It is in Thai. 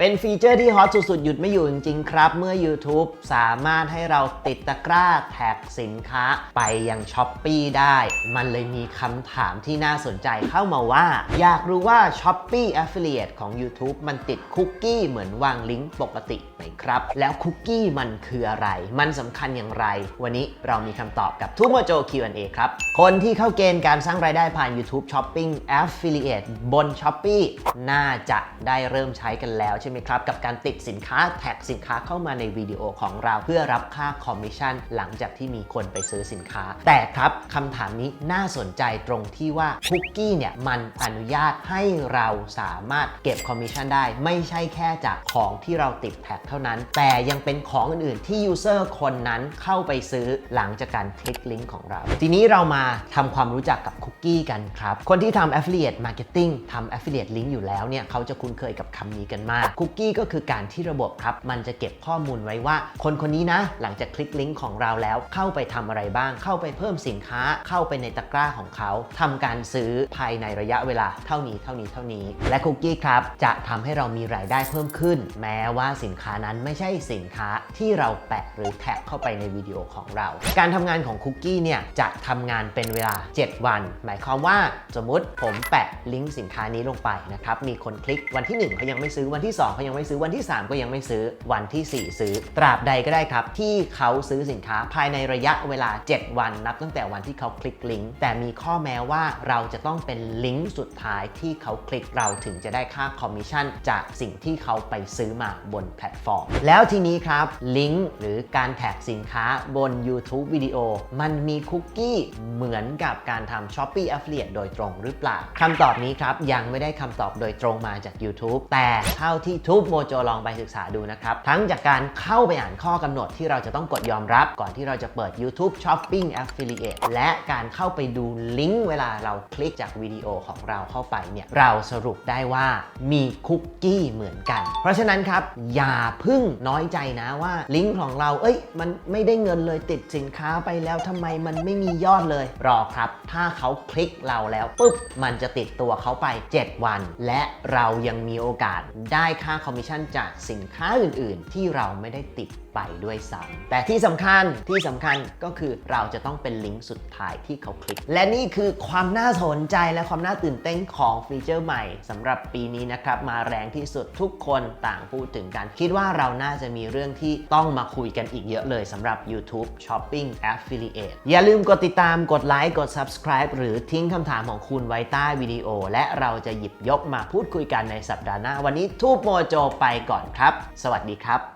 เป็นฟีเจอร์ที่ฮอตสุดๆ หยุดไม่อยู่จริงๆ ครับ เมื่อ YouTube สามารถให้เราติดตะกร้าแท็กสินค้าไปยัง s h อ p e e ได้ มันเลยมีคำถามที่น่าสนใจเข้ามาว่า อยากรู้ว่า s h o p e e Affiliate ของ YouTube มันติดคุกกี้เหมือนวางลิงก์ปกติไหมครับ แล้วคุกกี้มันคืออะไร มันสำคัญอย่างไร วันนี้เรามีคำตอบกับทุกโมโจ Q&A ครับ คนที่เข้าเกณฑ์การสร้างรายได้ผ่าน YouTube Shopping Affiliate บน s h o p e e น่าจะได้เริ่มใช้กันแล้วใช่ไหมครับ กับการติดสินค้าแท็กสินค้าเข้ามาในวิดีโอของเราเพื่อรับค่าคอมมิชชั่นหลังจากที่มีคนไปซื้อสินค้า แต่ครับคำถามนี้น่าสนใจตรงที่ว่าคุกกี้เนี่ยมันอนุญาตให้เราสามารถเก็บคอมมิชชั่นได้ ไม่ใช่แค่จากของที่เราติดแท็กเท่านั้น แต่ยังเป็นของอื่นๆ ที่ยูเซอร์คนนั้นเข้าไปซื้อหลังจากการคลิกลิงก์ของเรา ทีนี้เรามาทำความรู้จักกับคุกกี้กันครับ คนที่ทำ affiliate marketing ทำ affiliate link อยู่แล้วเนี่ยเขาจะคุ้นเคยกับคำนี้กันมากคุกกี้ก็คือการที่ระบบครับ มันจะเก็บข้อมูลไว้ว่า คนคนนี้นะ หลังจากคลิกลิงก์ของเราแล้ว เข้าไปทำอะไรบ้าง เข้าไปเพิ่มสินค้า เข้าไปในตะกร้าของเขาทำการซื้อภายในระยะเวลาเท่านี้เท่านี้เท่านี้ และคุกกี้ครับ จะทำให้เรามีรายได้เพิ่มขึ้น แม้ว่าสินค้านั้นไม่ใช่สินค้าที่เราแปะหรือแท็กเข้าไปในวิดีโอของเรา การทำงานของคุกกี้เนี่ยจะทำงานเป็นเวลา 7 วัน หมายความว่าสมมุติผมแปะลิงก์สินค้านี้ลงไปนะครับมีคนคลิกวันที่1เขายังไม่ซื้อวันที่ 2เขายังไม่ซื้อวันที่ 3 ก็ยังไม่ซื้อวันที่ 4 ซื้อ ตราบใดก็ได้ครับ ที่เขาซื้อสินค้าภายในระยะเวลา 7 วันนับตั้งแต่วันที่เขาคลิกลิงก์แต่มีข้อแม้ว่าเราจะต้องเป็นลิงก์สุดท้ายที่เขาคลิกเราถึงจะได้ค่าคอมมิชชั่นจากสิ่งที่เขาไปซื้อมาบนแพลตฟอร์ม แล้วทีนี้ครับลิงก์หรือการแท็กสินค้าบน YouTube วิดีโอมันมีคุกกี้เหมือนกับการทำ Shopee Affiliate โดยตรงหรือเปล่าคำตอบนี้ครับยังไม่ได้คำตอบโดยตรงมาจาก YouTube แต่เท่าที่ทุบโมโจลองไปศึกษาดูนะครับ ทั้งจากการเข้าไปอ่านข้อกำหนดที่เราจะต้องกดยอมรับ ก่อนที่เราจะเปิด YouTube Shopping Affiliate และการเข้าไปดูลิงก์เวลาเราคลิกจากวิดีโอของเราเข้าไปเนี่ยเราสรุปได้ว่ามีคุกกี้เหมือนกัน เพราะฉะนั้นครับ อย่าพึ่งน้อยใจนะว่าลิงก์ของเราเอ้ย มันไม่ได้เงินเลยติดสินค้าไปแล้วทำไมมันไม่มียอดเลย รอครับ ถ้าเขาคลิกเราแล้วปุ๊บมันจะติดตัวเขาไป 7 วัน และเรายังมีโอกาสได้ค่าคอมมิชชั่นจากสินค้าอื่น ๆ ที่เราไม่ได้ติด ไปด้วยซ้ำแต่ที่สำคัญที่สำคัญก็คือเราจะต้องเป็นลิงก์สุดท้ายที่เขาคลิก และนี่คือความน่าสนใจและความน่าตื่นเต้นของฟีเจอร์ใหม่สำหรับปีนี้นะครับมาแรงที่สุดทุกคนต่างพูดถึงกัน คิดว่าเราน่าจะมีเรื่องที่ต้องมาคุยกันอีกเยอะเลยสำหรับ YouTube Shopping Affiliate อย่าลืมกดติดตามกดไลค์กด Subscribe หรือทิ้งคำถามของคุณไว้ใต้วิดีโอ และเราจะหยิบยกมาพูดคุยกันในสัปดาห์หน้า วันนี้ทูบโมโจไปก่อนครับ สวัสดีครับ